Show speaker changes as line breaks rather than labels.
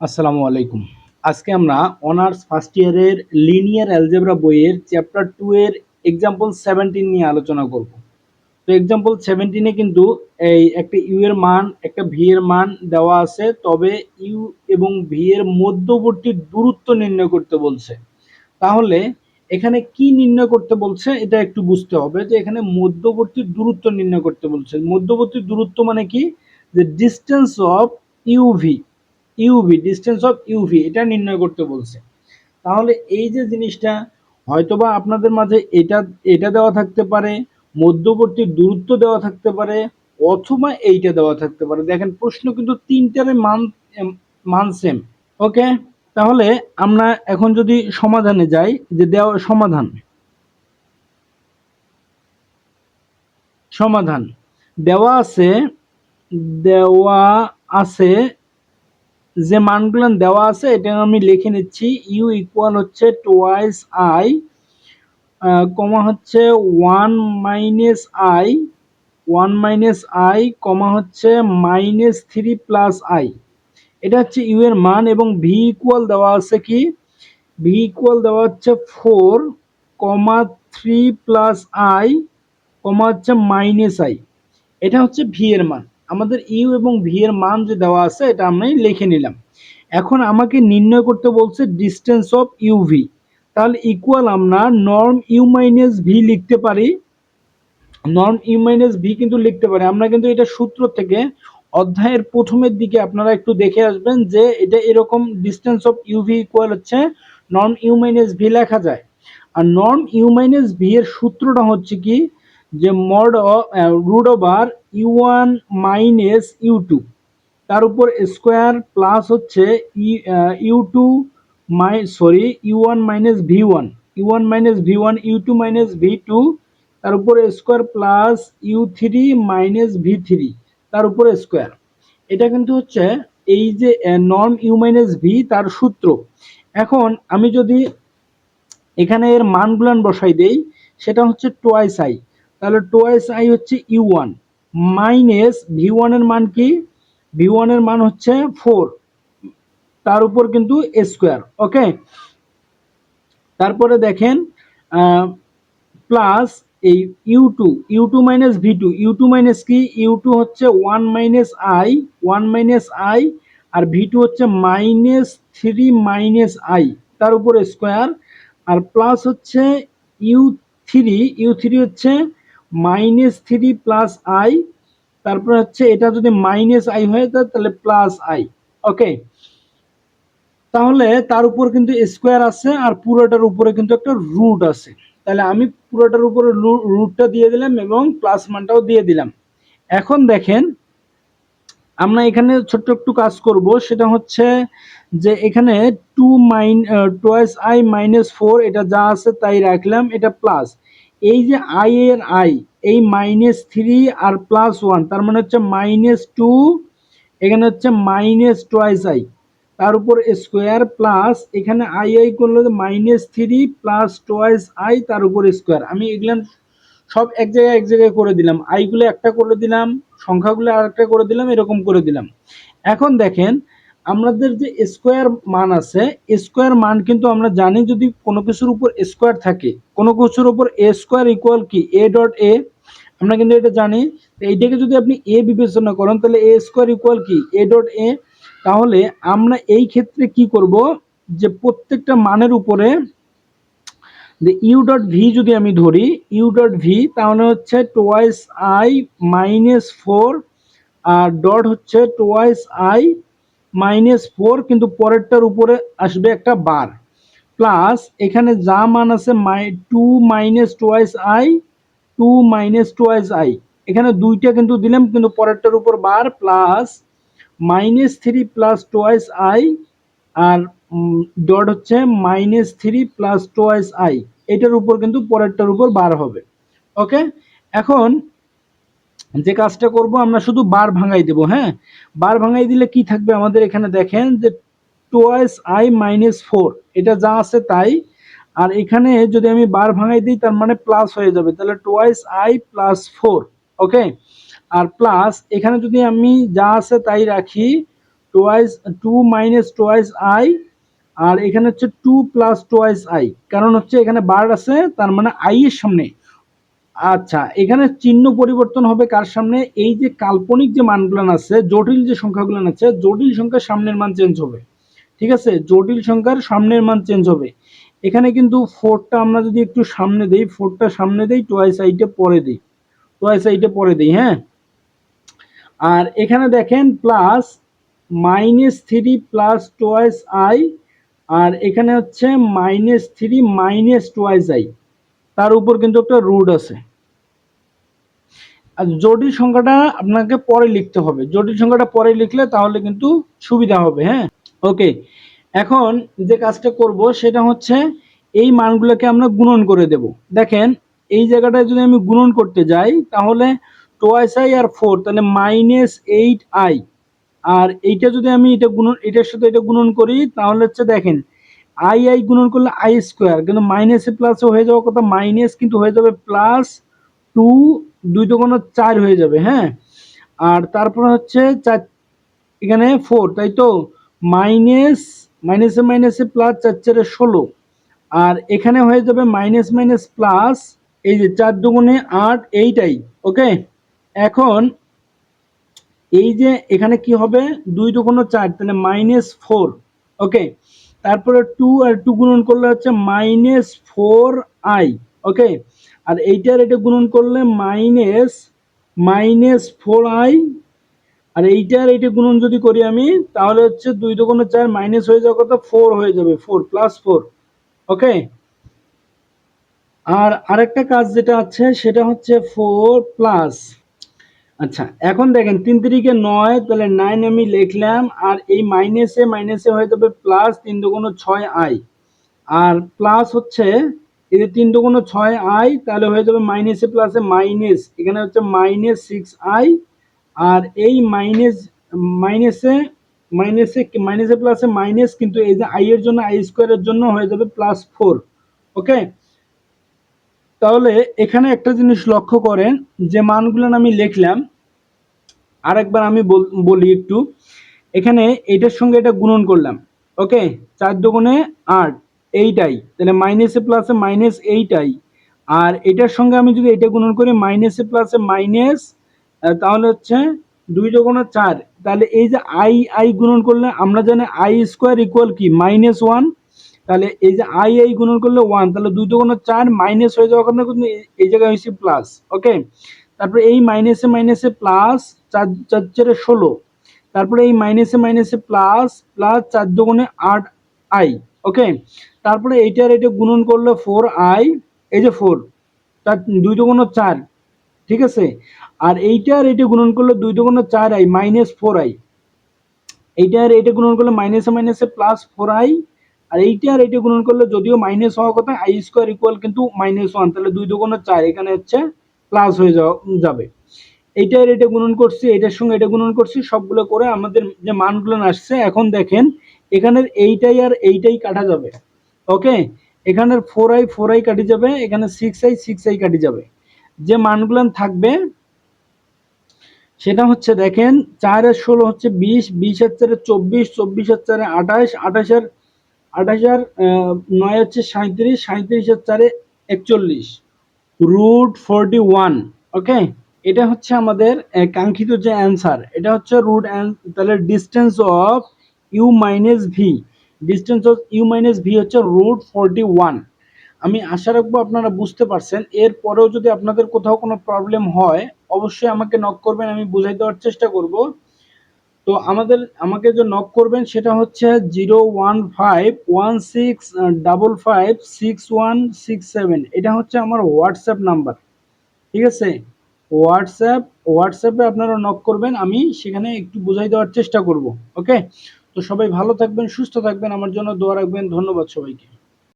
আসসালামু আলাইকুম। আজকে আমরা অনার্স ফার্স্ট ইয়ারের লিনিয়ার অ্যালজেব্রা বইয়ের চ্যাপ্টার টু এর এক্সাম্পল সেভেন্টিন নিয়ে আলোচনা করব। তো এক্সাম্পল সেভেন্টিনে কিন্তু এই একটা ইউ এর মান, একটা ভি এর মান দেওয়া আছে, তবে ইউ এবং ভি এর মধ্যবর্তী দূরত্ব নির্ণয় করতে বলছে। তাহলে এখানে কি নির্ণয় করতে বলছে, এটা একটু বুঝতে হবে যে এখানে মধ্যবর্তী দূরত্ব নির্ণয় করতে বলছে। মধ্যবর্তী দূরত্ব মানে কি? যে distance of U V U V distance of U V এটা নির্ণয় করতে বলছে। তাহলে এই যে জিনিসটা, হয়তোবা আপনাদের মাঝে এটা এটা দেওয়া থাকতে পারে, মধ্যবর্তী দূরত্ব দেওয়া থাকতে পারে, অথবা এইটা দেওয়া থাকতে পারে। দেখেন, প্রশ্ন কিন্তু তিনটারে মান মান সেম ওকে তাহলে আমরা এখন যদি সমাধানে যাই, যে দেওয়া, সমাধান। সমাধান। দেওয়া আছে দেওয়া আছে যে মানগুলো দেওয়া আছে, এটা আমি লিখে নিচ্ছি। ইউ ইকুয়াল হচ্ছে টোয়াইস আই কমা হচ্ছে one minus I one minus I comma হচ্ছে মাইনাস থ্রি প্লাস আই এটা হচ্ছে ইউ এর মান এবং ভি ইকুয়াল দেওয়া আছে কি? ভি ইকুয়াল দেওয়া হচ্ছে four comma three plus I comma হচ্ছে মাইনাস আই এটা হচ্ছে ভি এর মান। আমাদের ইউ এবং ভি এর মান যে দেওয়া আছে, এটা আমি লিখে নিলাম। এখন আমাকে নির্ণয় করতে বলছে ডিস্টেন্স অফ ইউ ভি তাহলে ইকুয়াল আমরা নর্ম ইউ মাইনাস ভি লিখতে পারি। নর্ম ইউ মাইনাস ভি কিন্তু লিখতে পারি। আমরা কিন্তু এটা সূত্র থেকে অধ্যায়ের প্রথমের দিকে আপনারা একটু দেখে আসবেন যে এটা এরকম distance of U V equal হচ্ছে নর্ম ইউ মাইনাস ভি লেখা যায়। আর নর্ম ইউ মাইনাস ভি এর সূত্রটা হচ্ছে কি? যে mod root over u one minus u two. তার উপর স্কোয়ার প্লাস হচ্ছে u two my, sorry, u one minus v one. U one minus v one, u two minus v two. তার উপর square plus u three minus v three. তার উপর square. এটা কিন্তু হচ্ছে এই যে নর্ম ইউ মাইনাস ভি, তার সূত্র। এখন আমি যদি এখানে এর মানগুলান বসাই দেই, সেটা হচ্ছে টোয়াইস আই। তাহলে টোয়াইস আই হচ্ছে ইউ ওয়ান মাইনাস ভি ওয়ানের মান কি? ভি ওয়ানের মান হচ্ছে ফোর তার উপর কিন্তু স্কোয়ার ওকে তারপরে দেখেন প্লাস এই u two u two minus v two u two minus কি? ইউ টু হচ্ছে one minus i one minus i R V two হচ্ছে মাইনাস থ্রি মাইনাস আই তার উপর স্কোয়ার আর প্লাস হচ্ছে ইউ থ্রি ইউ থ্রি হচ্ছে minus three plus i, তারপর হচ্ছে এটা যদি মাইনাস আই হয়ে যায় তাহলে প্লাস আই। ওকে? তাহলে তার উপর কিন্তু স্কোয়ার আছে আর পুরোটার উপরে কিন্তু একটা রুট আছে। তাহলে আমি পুরোটার উপরে রুটটা দিয়ে দিলাম এবং প্লাস মানটাও দিয়ে দিলাম। এখন দেখেন, আমরা এখানে ছোট্ট একটু কাজ করব। সেটা হচ্ছে যে এখানে two mine twice i minus four এটা যা আছে তাই রাখলাম, এটা প্লাস এই যে আই এর আই এই মাইনাস থ্রি আর প্লাস ওয়ান তার মানে হচ্ছে মাইনাস টু এখানে হচ্ছে মাইনাস টোয়াইস আই তার উপর স্কোয়ার প্লাস এখানে আই আই করলে minus three plus twice i তার উপর স্কোয়ার আমি এগুলো সব এক জায়গায় এক জায়গায় করে দিলাম। আইগুলো একটা করে দিলাম, সংখ্যাগুলো আর একটা করে দিলাম, এরকম করে দিলাম। এখন দেখেন আমাদের যে স্কোয়ার মান আছে স্কোয়ার মান কিন্তু আমরা জানি যদি কোনো কিছুর উপর স্কোয়ার থাকে। কোনো কিছুর উপর এ স্কোয়ার ইকুয়াল কি? এ ডট এ আমরা কিন্তু এটা জানি। এইটাকে যদি আপনি এ বিবেচনা করেন, তাহলে এ স্কোয়ার ইকুয়াল কি? এ ডট এ তাহলে আমরা এই ক্ষেত্রে কি করব? যে প্রত্যেকটা মানের উপরে যে ইউ ডট ভি যদি আমি ধরি ইউ ডট ভি তাহলে হচ্ছে টোয়াইস আই মাইনাস ফোর আর ডট হচ্ছে টোয়াইস আই মাইনাস ফোর, কিন্তু পরেরটার উপরে আসবে একটা বার। প্লাস এখানে যা মান আছে my, two minus twice i, two minus twice i. এখানে দুইটা কিন্তু দিলাম, কিন্তু পরেরটার উপর বার, plus minus three plus twice i, R dot হচ্ছে minus three plus twice i. এটার উপর কিন্তু পরেরটার উপর বার হবে। ওকে? এখন যে কাজটা করব, আমরা শুধু বার ভাঙাই দেব হ্যাঁ? বার ভাঙাই দিলে কি থাকবে আমাদের এখানে দেখেন যে টোয়াইস আই মাইনাস ফোর এটা যা আছে তাই। আর এখানে যদি আমি বার ভাঙাই দিই, তার মানে প্লাস হয়ে যাবে, তাহলে twice i plus four okay R plus এখানে যদি আমি যা আছে তাই রাখি twice two minus twice i আর এখানে হচ্ছে টু প্লাস টোয়াইস আই কারণ হচ্ছে এখানে বার আছে, তার মানে আই এর সামনে। আচ্ছা এখানে চিহ্ন পরিবর্তন হবে কার সামনে? এই যে কাল্পনিক যে মানগুলো আছে, জটিল যে সংখ্যাগুলো আছে, জটিল সংখ্যার সামনের মান চেঞ্জ হবে। ঠিক আছে? জটিল সংখ্যার সামনের মান চেঞ্জ হবে। এখানে কিন্তু ফোরটা আমরা যদি একটু সামনে দেই ফোরটা সামনে দেই টোয়াইস আইটে পরে দিই। টোয়াইস আইটে পরে দিই হ্যাঁ? আর এখানে দেখেন plus minus three plus twice i আর এখানে হচ্ছে minus three minus twice i তার উপর কিন্তু একটা রুট আছে। আর জটিল সংখ্যাটা আপনাকে পরে লিখতে হবে। জটিল সংখ্যাটা পরে লিখলে তাহলে কিন্তু সুবিধা হবে হ্যাঁ? ওকে এখন যে কাজটা করব সেটা হচ্ছে এই মানগুলোকে আমরা গুণন করে দেব। দেখেন, এই জায়গাটায় যদি আমি গুণন করতে যাই, তাহলে টোয়াইস আই আর ফোর তাহলে মাইনাস এইট আই আর এইটা যদি আমি এটা গুণন, এটার সাথে এটা গুণন করি, তাহলে হচ্ছে দেখেন আই আই গুণন করলে আই স্কোয়ার কিন্তু মাইনাসে প্লাসে হয়ে যাওয়ার কথা মাইনাস কিন্তু হয়ে যাবে প্লাস টু দুই তো কোনো চার হয়ে যাবে হ্যাঁ? আর তারপর হচ্ছে চার, এখানে ফোর তাই তো? মাইনাস মাইনাসে মাইনাসে প্লাস চার চারে ষোলো। আর এখানে হয়ে যাবে মাইনাস মাইনাস প্লাস এই যে চার দুগুণে আট, এইটাই, ওকে? এখন এই যে এখানে কি হবে? দুই দুগুণ চার, তাহলে মাইনাস ফোর ওকে? তারপরে টু আর টু গুণন করলে হচ্ছে মাইনাস ফোর আই ওকে? আর এইটার এটা গুণন করলে মাইনাস মাইনাস ফোর আই আর এইটার এইটা গুণন যদি করি আমি, তাহলে হচ্ছে দুই দুগুণ চার মাইনাস হয়ে যাওয়ার কথা ফোর হয়ে যাবে ফোর প্লাস ফোর ওকে আর আরেকটা কাজ যেটা আছে, সেটা হচ্ছে ফোর প্লাস আচ্ছা এখন দেখেন, তিন তিরিকে নয়, তাহলে নাইন আমি লিখলাম, আর এই মাইনাসে মাইনাসে হয়ে যাবে প্লাস তিন দুগুণ ছয় আই আর প্লাস হচ্ছে এই যে তিন দুগুণ ছয় আই তাহলে হয়ে যাবে মাইনাসে প্লাসে মাইনাস এখানে হচ্ছে মাইনাস সিক্স আই আর এই মাইনাস মাইনাসে মাইনাসে মাইনাসে প্লাসে মাইনাস কিন্তু এই যে আই এর জন্য আই স্কোয়ারের জন্য হয়ে যাবে প্লাস ফোর ওকে তাহলে এখানে একটা জিনিস লক্ষ্য করেন, যে মানগুলো আমি লিখলাম, আরেকবার আমি বলি একটু। এখানে এটার সঙ্গে এটা গুণন করলাম ওকে চার দুগুণে আট। এইটাই। তাহলে মাইনাসে প্লাসে মাইনাস এইটাই। আর এটার সঙ্গে আমি যদি এটা গুণন করি মাইনাসে প্লাসে মাইনাস তাহলে হচ্ছে দুই দুগুণে চার। তাহলে এই যে আই আই গুণন করলে আমরা জানি আই স্কোয়ার ইকুয়াল কি? মাইনাস ওয়ান তাহলে এই যে আই আই গুণন করলে ওয়ান তাহলে দুই দুগুণ চার মাইনাস হয়ে যাওয়ার কারণে কিন্তু এই জায়গায় হয়েছে প্লাস ওকে তারপরে এই মাইনাসে মাইনাসে প্লাস চার চার, চারে ষোলো। তারপরে এই মাইনাসে মাইনাসে প্লাস প্লাস চার দুগুণে আট আই ওকে তারপরে এইটার এটা গুণন করলে ফোর আই এই যে ফোর তার দুই দুগুণ চার, ঠিক আছে? আর এইটার এটা গুণন করলে দুই দুগুণ চার আই মাইনাস ফোর আই এইটার এটা গুণন করলে মাইনাসে মাইনাসে প্লাস ফোর আই আর এইটা আর গুণন করলে যদিও মাইনাস হওয়ার কথা আই স্কোয়ার ইকুয়াল কিন্তু মাইনাস ওয়ান তাহলে দুই দুগুণ চার এখানে হচ্ছে প্লাস হয়ে যাওয়া যাবে। এইটা আর এটা গুণন করছি এটার সঙ্গে এটা গুণন করছি, সবগুলো করে আমাদের যে মানগুলো আসছে, এখন দেখেন, এখানের এইটাই আর এইটাই কাটা যাবে। ওকে এখানের ফোর আই ফোর আই কাটি যাবে, এখানে সিক্স আই সিক্স আই কাটি যাবে। যে মানগুলো থাকবে, সেটা হচ্ছে দেখেন, চার আর ষোলো হচ্ছে বিশ বিশ আর চারে চব্বিশ চব্বিশ আর চারে আঠাশ আঠাশের আঠাশ আর নয় হচ্ছে সাঁত্রিশ সাঁত্রিশের চারে একচল্লিশ। রুট ফোরটি ওয়ান ওকে এটা হচ্ছে আমাদের কাঙ্ক্ষিত যে অ্যান্সার এটা হচ্ছে রুট তাহলে distance of u minus v distance of u minus v হচ্ছে রুট ফোরটি ওয়ান আমি আশা রাখব আপনারা বুঝতে পারছেন। এরপরেও যদি আপনাদের কোথাও কোনো প্রবলেম হয়, অবশ্যই আমাকে নক করবেন, আমি বুঝাই দেওয়ার চেষ্টা করব। তো আমাদের, আমাকে যে নক করবেন সেটা হচ্ছে zero one five one six double five six one six seven এটা হচ্ছে আমার হোয়াটসঅ্যাপ নাম্বার ঠিক আছে? হোয়াটসঅ্যাপ হোয়াটসঅ্যাপে আপনারা নক করবেন, আমি সেখানে একটু বুঝাই দেওয়ার চেষ্টা করব। ওকে তো সবাই ভালো থাকবেন সুস্থ থাকবেন। আমার জন্য দোয়া রাখবেন। ধন্যবাদ সবাইকে।